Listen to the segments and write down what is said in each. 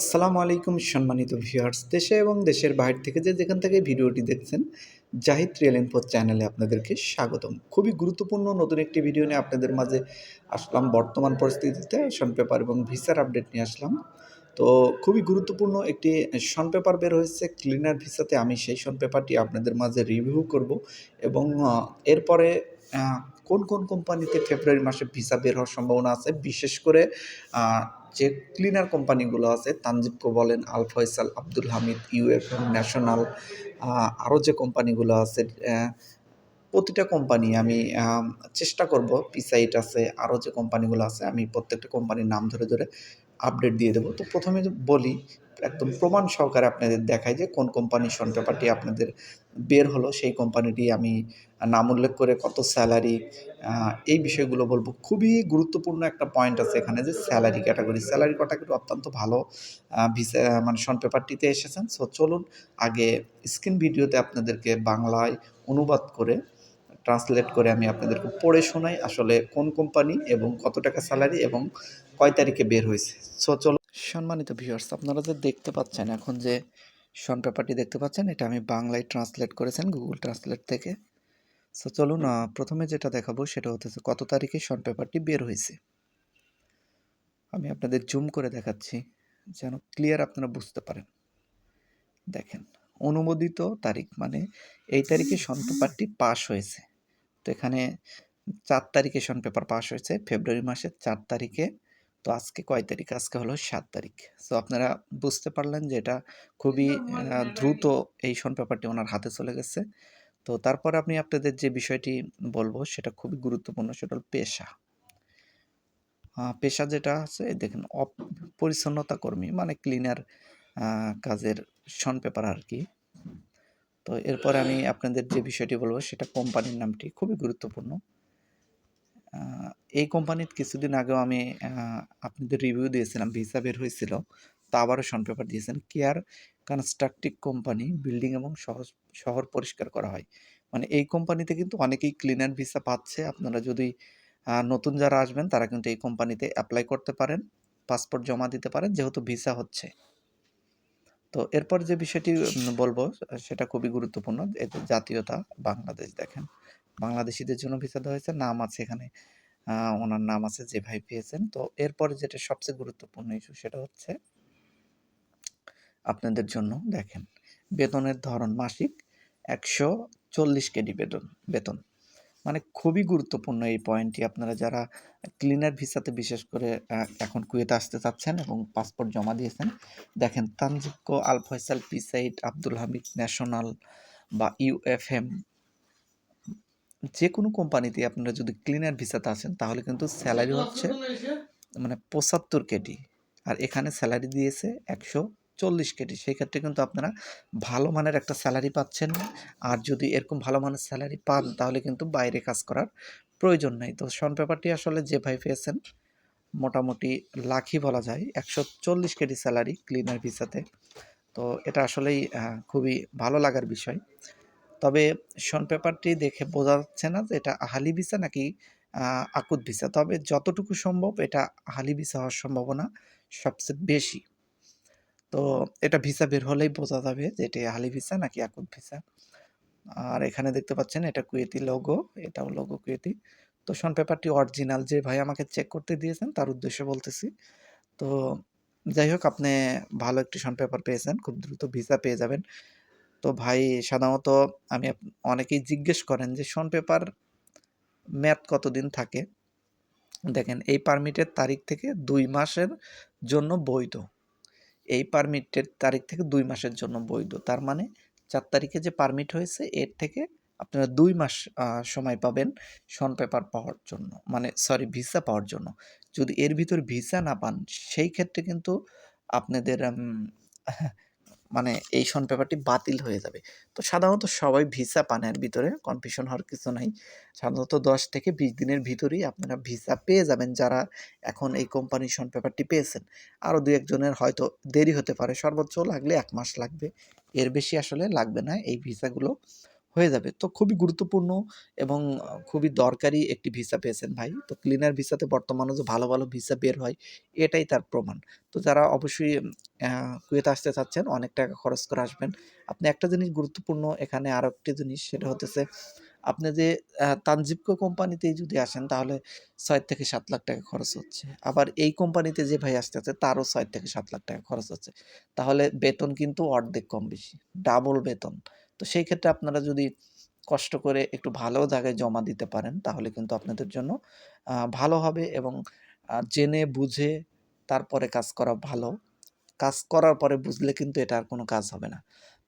আসসালামু আলাইকুম সম্মানিত ভিউয়ার্স, দেশে এবং দেশের বাইরে থেকে যে যেখান থেকে ভিডিওটি দেখছেন, জাহিদ রিয়েল ইনফো চ্যানেলে আপনাদেরকে স্বাগতম। খুবই গুরুত্বপূর্ণ নতুন একটি ভিডিও নিয়ে আপনাদের মাঝে আসলাম। বর্তমান পরিস্থিতিতে শন পেপার এবং ভিসার আপডেট নিয়ে আসলাম। তো খুবই গুরুত্বপূর্ণ একটি শন পেপার বের হয়েছে, ক্লিনার ভিসাতে আমি সেই শন পেপারটি আপনাদের মাঝে রিভিউ করব এবং এরপরে কোন কোন কোম্পানিতে ফেব্রুয়ারি মাসে ভিসা বের হওয়ার সম্ভাবনা আছে? বিশেষ করে যে ক্লিনার কোম্পানিগুলো আছে তানজিবকো বলেন, আল ফয়সাল, আব্দুল হামিদ ইউএফ ন্যাশনাল আরও যে কোম্পানিগুলো আছে প্রতিটা কোম্পানি আমি চেষ্টা করব পিসাইট আছে আরও যে কোম্পানিগুলো আছে, আমি প্রত্যেকটা কোম্পানির নাম ধরে ধরে আপডেট দিয়ে দেবো। তো প্রথমে বলি একদম প্রমাণ সহকারে আপনাদের দেখাই যে কোন কোম্পানির পেপারটি আপনাদের বের হলো, সেই কোম্পানিটি আমি নাম উল্লেখ করে কত স্যালারি এই বিষয়গুলো বলব। খুবই গুরুত্বপূর্ণ একটা পয়েন্ট আছে এখানে যে স্যালারি ক্যাটাগরি স্যালারি ক্যাটাগরি অত্যন্ত ভালো ভিসা মানে শন পেপারটিতে এসেছেন। সো চলুন আগে স্ক্রিন ভিডিওতে আপনাদেরকে বাংলায় অনুবাদ করে ট্রান্সলেট করে আমি আপনাদেরকে পড়ে শোনাই আসলে কোন কোম্পানি এবং কত টাকা স্যালারি এবং কয় তারিখে বের হয়েছে। সো চলো সম্মানিত ভিউয়ার্স আপনারা যে দেখতে পাচ্ছেন এখন যে শন পেপারটি দেখতে পাচ্ছেন, এটা আমি বাংলায় ট্রান্সলেট করেছেন গুগল ট্রান্সলেট থেকে। সো চলুন প্রথমে যেটা দেখাবো সেটা হতেছে কত তারিখে শন পেপারটি বের হয়েছে। আমি আপনাদের জুম করে দেখাচ্ছি, যেন ক্লিয়ার আপনারা বুঝতে পারেন। দেখেন, অনুমোদিত তারিখ মানে এই তারিখে শন পেপারটি পাস হয়েছে। তো এখানে চার তারিখে শন পেপার পাস হয়েছে ফেব্রুয়ারি মাসের চার তারিখে তো আজকে কয় তারিখ? আজকে হলো সাত তারিখ। তো আপনারা বুঝতে পারলেন যে এটা খুবই দ্রুত এই শন পেপারটি ওনার হাতে চলে গেছে। তো তারপর আমি আপনাদের যে বিষয়টি বলব সেটা খুবই গুরুত্বপূর্ণ সেটা হল পেশা। পেশা যেটা আছে দেখেন অপ পরিচ্ছন্নতা কর্মী মানে ক্লিনার কাজের শন পেপার আর কি। তো এরপরে আমি আপনাদের যে বিষয়টি বলব সেটা কোম্পানির নামটি খুবই গুরুত্বপূর্ণ। এই কোম্পানির কিছুদিন আগেও আমি আপনাদের রিভিউ দিয়েছিলাম ভিসা বের হয়েছিল, তা আবারও শন পেপার দিয়েছেন কেয়ার কনস্ট্রাকটিভ কোম্পানি বিল্ডিং এবং শহর শহর পরিষ্কার করা হয়। মানে এই কোম্পানিতে কিন্তু অনেকেই ক্লিনার ভিসা পাচ্ছে, আপনারা যদি নতুন যারা আসবেন, তারা কিন্তু এই কোম্পানিতে অ্যাপ্লাই করতে পারেন পাসপোর্ট জমা দিতে পারেন, যেহেতু ভিসা হচ্ছে। তো এরপর যে বিষয়টি বলব সেটা খুবই গুরুত্বপূর্ণ এতে জাতীয়তা বাংলাদেশ দেখেন। বাংলাদেশিদের জন্য ভিসা দেওয়া হয়েছে নাম আছে এখানে আহ, ওনার নাম আছে যে ভাই পেয়েছেন। তো এরপরে যেটা সবচেয়ে গুরুত্বপূর্ণ ইস্যু সেটা হচ্ছে আপনাদের জন্য দেখেন বেতনের ধরন মাসিক একশো চল্লিশ কেডি বেতন বেতন। মানে খুবই গুরুত্বপূর্ণ এই পয়েন্টটি আপনারা যারা ক্লিনার ভিসাতে বিশেষ করে এখন কুয়েতে আসতে চাচ্ছেন এবং পাসপোর্ট জমা দিয়েছেন দেখেন তানজিকো আল ফয়সাল পিসাইড আব্দুল হামিদ ন্যাশনাল বা ইউএফএম যে কোনো কোম্পানিতে আপনারা যদি ক্লিনার ভিসাতে আসেন তাহলে কিন্তু স্যালারি হচ্ছে মানে পঁচাত্তর কেটি আর এখানে স্যালারি দিয়েছে একশো চল্লিশ কেটি সেই ক্ষেত্রে কিন্তু আপনারা ভালো মানের একটা স্যালারি পাচ্ছেন আর যদি এরকম ভালো মানের স্যালারি পান, তাহলে কিন্তু বাইরে কাজ করার প্রয়োজন নেই। তো শন পেপারটি আসলে যে ভাই পেয়েছেন, মোটামুটি লাখই বলা যায়, একশো চল্লিশ কেটি স্যালারি ক্লিনার ভিসাতে তো এটা আসলেই খুবই ভালো লাগার বিষয়। তবে শন পেপারটি দেখে বোঝা যাচ্ছে না যে এটা আহালি ভিসা নাকি আকুত ভিসা তবে যতটুকু সম্ভব এটা আহালি ভিসা হওয়ার সম্ভাবনা সবচেয়ে বেশি। তো এটা ভিসা বের হলেই বোঝা যাবে যে এটা আহালি ভিসা নাকি আকুত ভিসা। আর এখানে দেখতে পাচ্ছেন এটা কুয়েতি লোগো এটাও লোগো কুয়েতি। তো শন, পেপারটি অরিজিনাল যে ভাই আমাকে চেক করতে দিয়েছেন তার উদ্দেশ্যে বলতেছি। তো যাই হোক, আপনি ভালো একটি শন, পেপার পেয়েছেন, খুব দ্রুত ভিসা পেয়ে যাবেন। তো ভাই, সাধারণত আমি অনেকেই জিজ্ঞেস করেন যে শন, পেপার মেয়াদ কতদিন থাকে? দেখেন, এই পারমিটের তারিখ থেকে দুই মাসের জন্য বৈধ। এই পারমিটের তারিখ থেকে দুই মাসের জন্য বৈধ। তার মানে চার তারিখে যে পারমিট হয়েছে, এর থেকে আপনারা দুই মাস সময় পাবেন শন পেপার পাওয়ার জন্য মানে সরি ভিসা পাওয়ার জন্য। যদি এর ভিতর ভিসা না পান, সেই ক্ষেত্রে কিন্তু আপনাদের মানে এই সন পেপারটি বাতিল হয়ে যাবে। তো সাধারণত সবাই ভিসা পান এর ভিতরে কনফিউশন হওয়ার কিছু নাই। সাধারণত দশ থেকে বিশ দিনের ভিতরেই আপনারা ভিসা পেয়ে যাবেন যারা এখন এই কোম্পানির সন পেপারটি পেয়েছেন। আরও দু একজনের হয়তো দেরি হতে পারে, সর্বোচ্চ লাগলে এক মাস লাগবে। এর বেশি আসলে লাগবে না এই ভিসাগুলো। হয়ে যাবে। তো খুবই গুরুত্বপূর্ণ এবং খুবই দরকারি একটি ভিসা পেয়েছেন ভাই। তো ক্লিনার ভিসাতে বর্তমানে যে ভালো, ভালো ভিসা বের হয় এটাই তার প্রমাণ। তো যারা অবশ্যই কুয়েতে আসতে চাচ্ছেন অনেক টাকা খরচ করে আসবেন। আপনি একটা জিনিস গুরুত্বপূর্ণ এখানে আর একটি জিনিস সেটা হতেছে আপনি যে তানজিবকো কোম্পানিতেই যদি আসেন তাহলে ছয় থেকে সাত লাখ টাকা খরচ হচ্ছে। আবার এই কোম্পানিতে যে ভাই আসতে আছে তারও ছয় থেকে সাত লাখ টাকা খরচ হচ্ছে। তাহলে বেতন কিন্তু অর্ধেক কম বেশি। ডাবল বেতন। তো সেই ক্ষেত্রে আপনারা যদি কষ্ট করে একটু ভালো জায়গায় জমা দিতে পারেন, তাহলে কিন্তু আপনাদের জন্য ভালো হবে এবং জেনে বুঝে তারপরে কাজ করা ভালো। কাজ করার পরে বুঝলে কিন্তু এটা আর কোনো কাজ হবে না।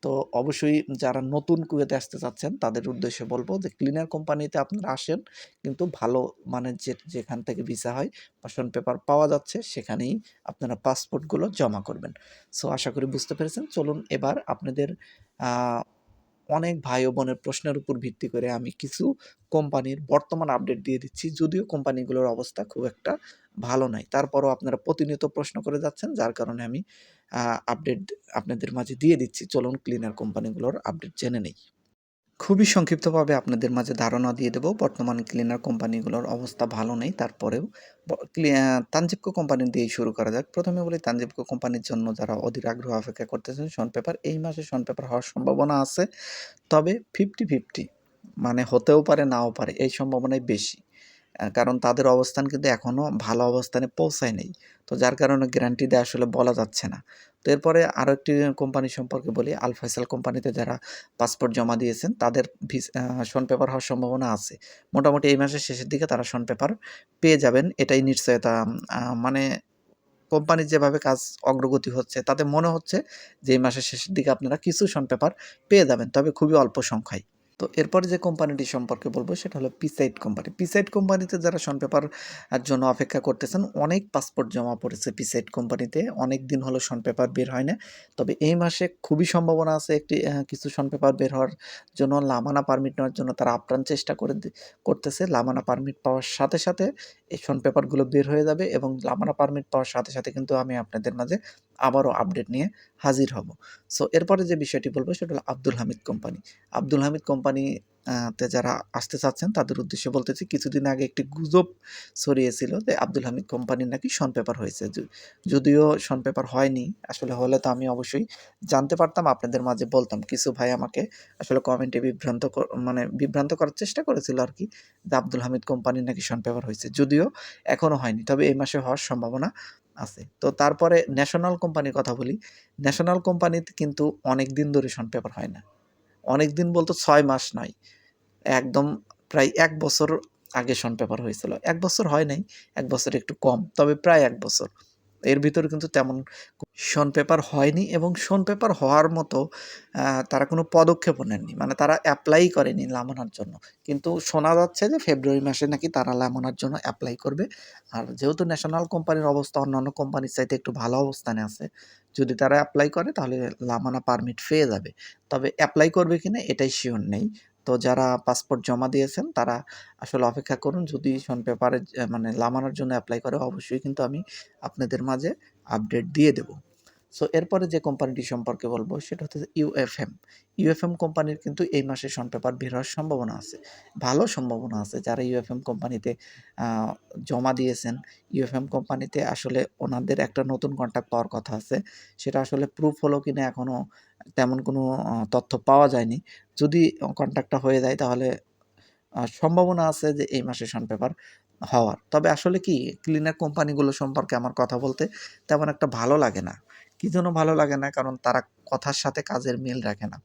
তো অবশ্যই যারা নতুন কুয়েতে আসতে চাচ্ছেন, তাদের উদ্দেশ্যে বলব যে ক্লিনার কোম্পানিতে আপনারা আসেন, কিন্তু ভালো মানে যে, যেখান থেকে ভিসা হয় পাসপোর্ট পেপার পাওয়া যাচ্ছে, সেখানেই আপনারা পাসপোর্টগুলো জমা করবেন। সো আশা করি বুঝতে পেরেছেন। চলুন এবার আপনাদের অনেক ভাই ও বোনের প্রশ্নের উপর ভিত্তি করে আমি কিছু কোম্পানির বর্তমান আপডেট দিয়ে দিচ্ছি। যদিও কোম্পানিগুলোর অবস্থা খুব একটা ভালো নাই। তারপরও আপনারা প্রতিনিয়ত প্রশ্ন করে যাচ্ছেন, যার কারণে আমি আপডেট আপনাদের মাঝে দিয়ে দিচ্ছি। চলুন ক্লিনার কোম্পানিগুলোর আপডেট জেনে নেই। খুবই সংক্ষিপ্তভাবে আপনাদের মাঝে ধারণা দিয়ে দেব। বর্তমান ক্লিনার কোম্পানিগুলোর অবস্থা ভালো নেই। তারপরেও তানজিবকো কোম্পানি দিয়েই শুরু করা যাক। প্রথমে বলি, তানজিবকো কোম্পানির জন্য যারা অধীর আগ্রহ অপেক্ষা করতেছেন, শন পেপার, এই মাসে শন পেপার হওয়ার সম্ভাবনা আছে। তবে 50-50 মানে হতেও পারে, নাও পারে, এই সম্ভাবনাই বেশি। কারণ তাদের অবস্থান কিন্তু এখনও ভালো অবস্থানে পৌঁছায় নাই। তো যার কারণে গ্যারান্টি দিয়ে আসলে বলা যাচ্ছে না। তো এরপরে আরও একটি কোম্পানি সম্পর্কে বলি আল কোম্পানিতে যারা পাসপোর্ট জমা দিয়েছেন, তাদের শন পেপার হওয়ার সম্ভাবনা আছে। মোটামুটি এই মাসের শেষের দিকে তারা শন পেপার পেয়ে যাবেন। এটাই নিশ্চয়তা মানে কোম্পানির যেভাবে কাজ অগ্রগতি হচ্ছে, তাতে মনে হচ্ছে যে এই মাসের শেষের দিকে আপনারা কিছু শন পেপার পেয়ে যাবেন। তবে খুবই অল্প সংখ্যায়। তো এরপরে যে কোম্পানিটি সম্পর্কে বলব সেটা হলো পিসাইড কোম্পানি। পিসাইড কোম্পানিতে যারা শন পেপার জন্য অপেক্ষা করতেছেন অনেক পাসপোর্ট জমা পড়েছে পিসাইড কোম্পানিতে। অনেক দিন হলো শন পেপার বের হয় না। তবে এই মাসে খুবই সম্ভাবনা আছে একটি কিছু শন পেপার বের হওয়ার জন্য লামানা পারমিট নেওয়ার জন্য তারা আপ্রাণ চেষ্টা করে করতেছে। লামানা পারমিট পাওয়ার সাথে, সাথে এই শন পেপারগুলো বের হয়ে যাবে এবং লামানা পারমিট পাওয়ার সাথে, সাথে কিন্তু আমি আপনাদের মাঝে আবারও আপডেট নিয়ে হাজির হব। সো এরপরে যে বিষয়টি বলব সেটা হলো আব্দুল হামিদ কোম্পানি। আব্দুল হামিদ কোম্পানি তে যারা আসতে চাচ্ছেন, তাদের উদ্দেশ্যে বলতেছি, কিছুদিন আগে একটি গুজব ছড়িয়েছিল যে আব্দুল হামিদ কোম্পানির নাকি শন পেপার হয়েছে। যদিও শন পেপার হয়নি। আসলে হলে তো আমি অবশ্যই জানতে পারতাম, আপনাদের মাঝে বলতাম। কিছু ভাই আমাকে আসলে কমেন্টে বিভ্রান্ত মানে বিভ্রান্ত করার চেষ্টা করেছিল আর কি, যে আব্দুল হামিদ কোম্পানির নাকি শন পেপার হয়েছে। যদিও এখনও হয়নি। তবে এই মাসে হওয়ার সম্ভাবনা আছে। তো তারপরে ন্যাশনাল কোম্পানির কথা বলি। ন্যাশনাল কোম্পানিতে কিন্তু অনেক দিন ধরে শন পেপার হয় না। অনেকদিন বলতো ছয় মাস নয়। একদম প্রায় এক বছর আগে শন পেপার হয়েছিল। এক বছর হয় নাই। এক বছর একটু কম। তবে প্রায় এক বছর। এর ভিতরে কিন্তু তেমন শন পেপার হয়নি এবং শন পেপার হওয়ার মতো তারা কোনো পদক্ষেপও নেননি। মানে তারা অ্যাপ্লাই করেনি লামানার জন্য। কিন্তু শোনা যাচ্ছে যে ফেব্রুয়ারি মাসে নাকি তারা লামানার জন্য অ্যাপ্লাই করবে। আর যেহেতু ন্যাশনাল কোম্পানির অবস্থা, অন্যান্য কোম্পানির চাইতে একটু ভালো অবস্থানে আছে। যদি তারা অ্যাপ্লাই করে তাহলে লামানা পারমিট পেয়ে যাবে। তবে অ্যাপ্লাই করবে কিনা এটাই শিওর নেই। তো যারা পাসপোর্ট জমা দিয়েছেন তারা আসলে অপেক্ষা করুন। যদি শন পেপারে মানে লামানার জন্য অ্যাপ্লাই করে অবশ্যই কিন্তু আমি আপনাদের মাঝে আপডেট দিয়ে দেব। সো এরপরে যে কোম্পানিটি সম্পর্কে বলব সেটা হচ্ছে ইউএফএম। ইউএফএম কোম্পানির কিন্তু এই মাসে শন পেপার বের হওয়ার সম্ভাবনা আছে। ভালো সম্ভাবনা আছে। যারা ইউএফএম কোম্পানিতে জমা দিয়েছেন, ইউএফএম কোম্পানিতে আসলে ওনাদের একটা নতুন কন্ট্রাক্ট পাওয়ার কথা আছে। সেটা আসলে প্রুফ হলো কিনা এখনও তেমন কোনো তথ্য পাওয়া যায়নি। যদি কন্ট্রাক্টটা হয়ে যায় তাহলে সম্ভাবনা আছে যে এই মাসে শন পেপার হওয়ার। তবে আসলে কি ক্লিনার কোম্পানিগুলো সম্পর্কে আমার কথা বলতে তেমন একটা ভালো লাগে না। কি জন্য ভালো লাগে না? কারণ তারা কথার সাথে কাজের মিল রাখে না।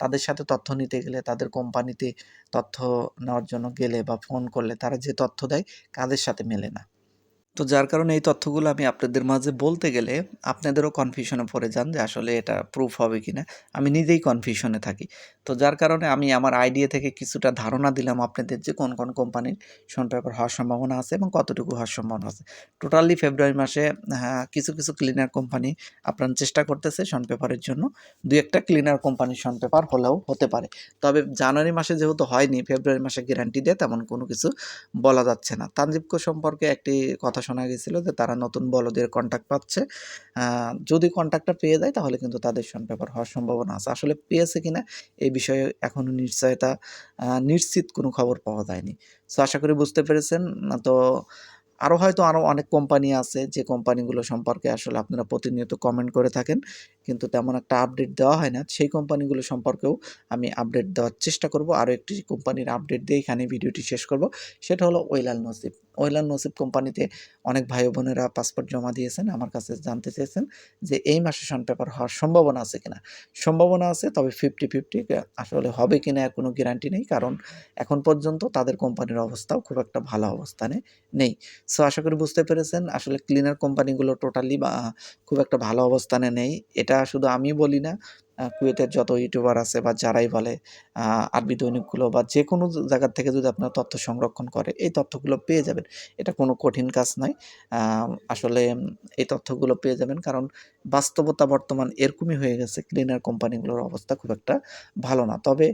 তাদের সাথে তথ্য নিতে গেলে, তাদের কোম্পানিতে তথ্য নেওয়ার জন্য গেলে বা ফোন করলে তারা যে তথ্য দেয়, কাজের সাথে মেলে না। তো যার কারণে এই তথ্যগুলো আমি আপনাদের মাঝে বলতে গেলে আপনাদেরও কনফিউশনে পড়ে যান যে আসলে এটা প্রুফ হবে কিনা। আমি নিজেই কনফিউশনে থাকি। তো যার কারণে আমি আমার আইডিয়া থেকে কিছুটা ধারণা দিলাম আপনাদের যে কোন, কোন কোম্পানির শন পেপার হওয়ার সম্ভাবনা আছে এবং কতটুকু হওয়ার সম্ভাবনা আছে। টোটালি ফেব্রুয়ারি মাসে হ্যাঁ, কিছু, কিছু ক্লিনার কোম্পানি আপনার চেষ্টা করতেছে শন পেপারের জন্য। ২-১ ক্লিনার কোম্পানির শন পেপার হলেও হতে পারে। তবে জানুয়ারি মাসে যেহেতু হয়নি ফেব্রুয়ারি মাসে গ্যারান্টি দিয়ে তেমন কোনো কিছু বলা যাচ্ছে না। তানজিবকো সম্পর্কে একটি কথা কথা শোনা গেছিল যে তারা নতুন বলদের কন্ট্যাক্ট পাচ্ছে। যদি কন্ট্যাক্টটা পেয়ে যায় তাহলে কিন্তু তাদের পেপার হওয়ার সম্ভাবনা আছে। আসলে পেয়েছে কিনা এই বিষয়ে এখনও নিশ্চয়তা নিশ্চিত কোনো খবর পাওয়া যায়নি। সো আশা করি বুঝতে পেরেছেন। তো আরও হয়তো আরও অনেক কোম্পানি আছে, যে কোম্পানিগুলো সম্পর্কে আসলে আপনারা প্রতিনিয়ত কমেন্ট করে থাকেন। কিন্তু তেমন একটা আপডেট দেওয়া হয় না। সেই কোম্পানিগুলো সম্পর্কেও আমি আপডেট দেওয়ার চেষ্টা করব। আরও একটি কোম্পানির আপডেট দিয়ে এখানে ভিডিওটি শেষ করব। সেটা হলো ওয়েলাল নসিব। ওয়েলাল নসিব কোম্পানিতে অনেক ভাই বোনেরা পাসপোর্ট জমা দিয়েছেন, আমার কাছে জানতে চেয়েছেন যে এই মাসে সন পেপার হওয়ার সম্ভাবনা আছে কিনা। সম্ভাবনা আছে, তবে ফিফটি ফিফটি আসলে হবে কিনা কোনো গ্যারান্টি নেই, কারণ এখন পর্যন্ত তাদের কোম্পানির অবস্থাও খুব একটা ভালো অবস্থানে নেই। সো আশা করি বুঝতে পেরেছেন, আসলে ক্লিনার কোম্পানিগুলো টোটালি খুব একটা ভালো অবস্থানে নেই। এটা শুধু আমি বলি না কুয়েতের যত ইউটিউবার আছে বা যারাই বলে আরবি দৈনিকগুলো বা যে কোনো জায়গার থেকে যদি আপনার তথ্য সংরক্ষণ করে, এই তথ্যগুলো পেয়ে যাবেন। এটা কোনো কঠিন কাজ নয়। আসলে এই তথ্যগুলো পেয়ে যাবেন কারণ বাস্তবতা বর্তমান এরকমই হয়ে গেছে। ক্লিনার কোম্পানিগুলোর অবস্থা খুব একটা ভালো না। তবে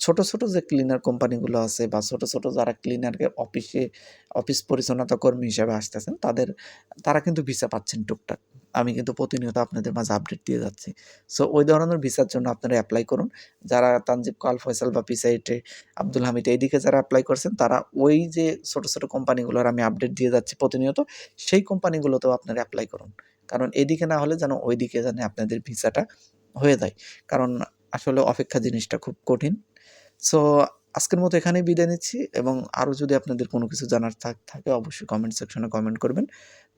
ছোট ছোট যে ক্লিনার কোম্পানিগুলো আছে বা ছোট ছোট যারা ক্লিনারকে অফিসে অফিস পরিচ্ছন্নতা কর্মী হিসেবে আসতেছেন, তাদের, তারা কিন্তু ভিসা পাচ্ছেন টুকটাক। আমি কিন্তু প্রতিনিয়ত আপনাদের মাঝে আপডেট দিয়ে যাচ্ছি। সো ওই ধরনের ভিসার জন্য আপনারা অ্যাপ্লাই করুন। যারা তানজিব কাল ফয়সাল বা পিসাইটে আব্দুল হামিদ এইদিকে যারা অ্যাপ্লাই করছেন, তারা ওই যে ছোট ছোট কোম্পানিগুলোর আমি আপডেট দিয়ে যাচ্ছি প্রতিনিয়ত, সেই কোম্পানিগুলোতেও আপনারা অ্যাপ্লাই করুন। কারণ এদিকে না হলে যেন ওইদিকে যেন আপনাদের ভিসাটা হয়ে যায়। কারণ আসলে অপেক্ষা জিনিসটা খুব কঠিন। সো আজকের মতো এখানেই বিদায় নিচ্ছি এবং আরও যদি আপনাদের কোনো কিছু জানার থাক, থাকে অবশ্যই কমেন্ট সেকশনে কমেন্ট করবেন।